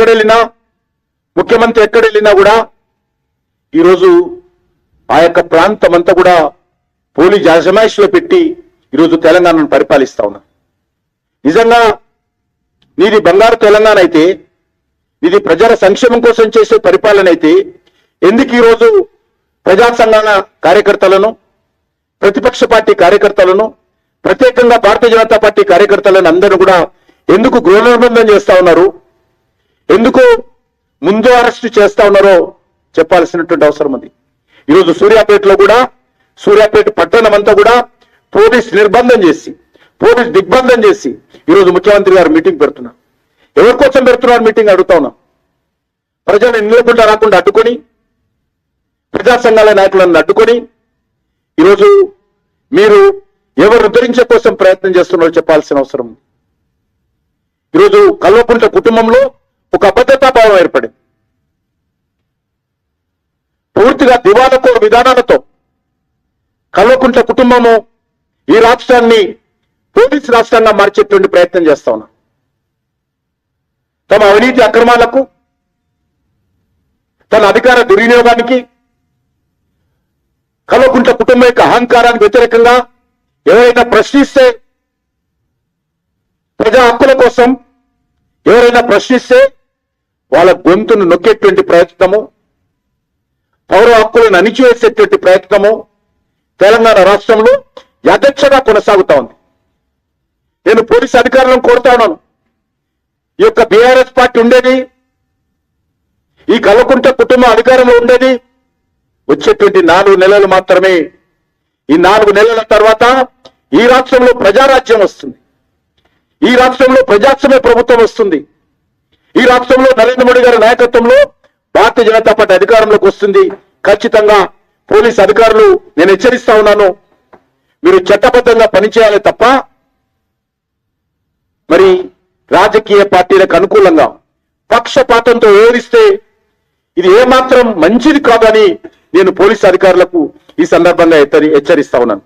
ఎక్కడ వెళ్ళినా ముఖ్యమంత్రి ఎక్కడ వెళ్ళినా కూడా ఈరోజు ఆ యొక్క ప్రాంతం అంతా కూడా పోలీస్ అజమాయిషిలో పెట్టి ఈరోజు తెలంగాణను పరిపాలిస్తా ఉన్నా నిజంగా నీది బంగారు తెలంగాణ అయితే ఇది ప్రజల సంక్షేమం కోసం చేసే పరిపాలన అయితే ఎందుకు ఈరోజు ప్రజా సంఘాల కార్యకర్తలను ప్రతిపక్ష పార్టీ కార్యకర్తలను ప్రత్యేకంగా భారతీయ జనతా పార్టీ కార్యకర్తలను అందరూ కూడా ఎందుకు గృహ నిర్బంధం చేస్తా ఉన్నారు? ఎందుకు ముందు అరెస్ట్ చేస్తా ఉన్నారో చెప్పాల్సినటువంటి అవసరం ఉంది. ఈరోజు సూర్యాపేటలో కూడా సూర్యాపేట పట్టణం అంతా కూడా పోలీస్ నిర్బంధం చేసి పోలీస్ దిగ్బంధం చేసి ఈరోజు ముఖ్యమంత్రి గారు మీటింగ్ పెడుతున్నారు. ఎవరి కోసం పెడుతున్నారు మీటింగ్ అడుగుతా ఉన్నాం. ప్రజలను నిలకుండా రాకుండా అడ్డుకొని ప్రజా సంఘాల నాయకులను అడ్డుకొని ఈరోజు మీరు ఎవరు ఉద్ధరించే కోసం ప్రయత్నం చేస్తున్నారో చెప్పాల్సిన అవసరం ఉంది. ఈరోజు కల్వకుంట్ల కుటుంబంలో పూర్తిగా దివాలకో విధానాలతో కల్వకుంట్ల కుటుంబము ఈ రాష్ట్రాన్ని పోలీస్ రాష్ట్రంగా మార్చేటువంటి ప్రయత్నం చేస్తా ఉన్నా. తమ అవినీతి అక్రమాలకు తన అధికార దుర్వినియోగానికి కల్వకుంట్ల కుటుంబం యొక్క అహంకారానికి వ్యతిరేకంగా ఎవరైనా ప్రశ్నిస్తే ప్రజా హక్కుల కోసం ఎవరైనా ప్రశ్నిస్తే వాళ్ళ గొంతును నొక్కేటువంటి ప్రయత్నము పౌర హక్కులను అణిచివేసేటువంటి ప్రయత్నము తెలంగాణ రాష్ట్రంలో యథేచ్ఛగా కొనసాగుతా ఉంది. నేను పోలీస్ అధికారులను కోరుతా ఉన్నాను. ఈ యొక్క బీఆర్ఎస్ పార్టీ ఉండేది ఈ కలకుంట కుటుంబం అధికారంలో ఉండేది. వచ్చేటువంటి నాలుగు నెలలు మాత్రమే. ఈ నాలుగు నెలల తర్వాత ఈ రాష్ట్రంలో ప్రజారాజ్యం వస్తుంది. ఈ రాష్ట్రంలో ప్రజాస్వామ్య ప్రభుత్వం వస్తుంది. ఈ రాష్ట్రంలో నరేంద్ర మోడీ గారి నాయకత్వంలో భారతీయ జనతా పార్టీ అధికారంలోకి వస్తుంది. ఖచ్చితంగా పోలీస్ అధికారులు నేను హెచ్చరిస్తా ఉన్నాను. మీరు చట్టబద్ధంగా పనిచేయాలి తప్ప మరి రాజకీయ పార్టీలకు అనుకూలంగా పక్షపాతంతో వివరిస్తే ఇది ఏమాత్రం మంచిది కాదని నేను పోలీస్ అధికారులకు ఈ సందర్భంగా హెచ్చరిస్తా ఉన్నాను.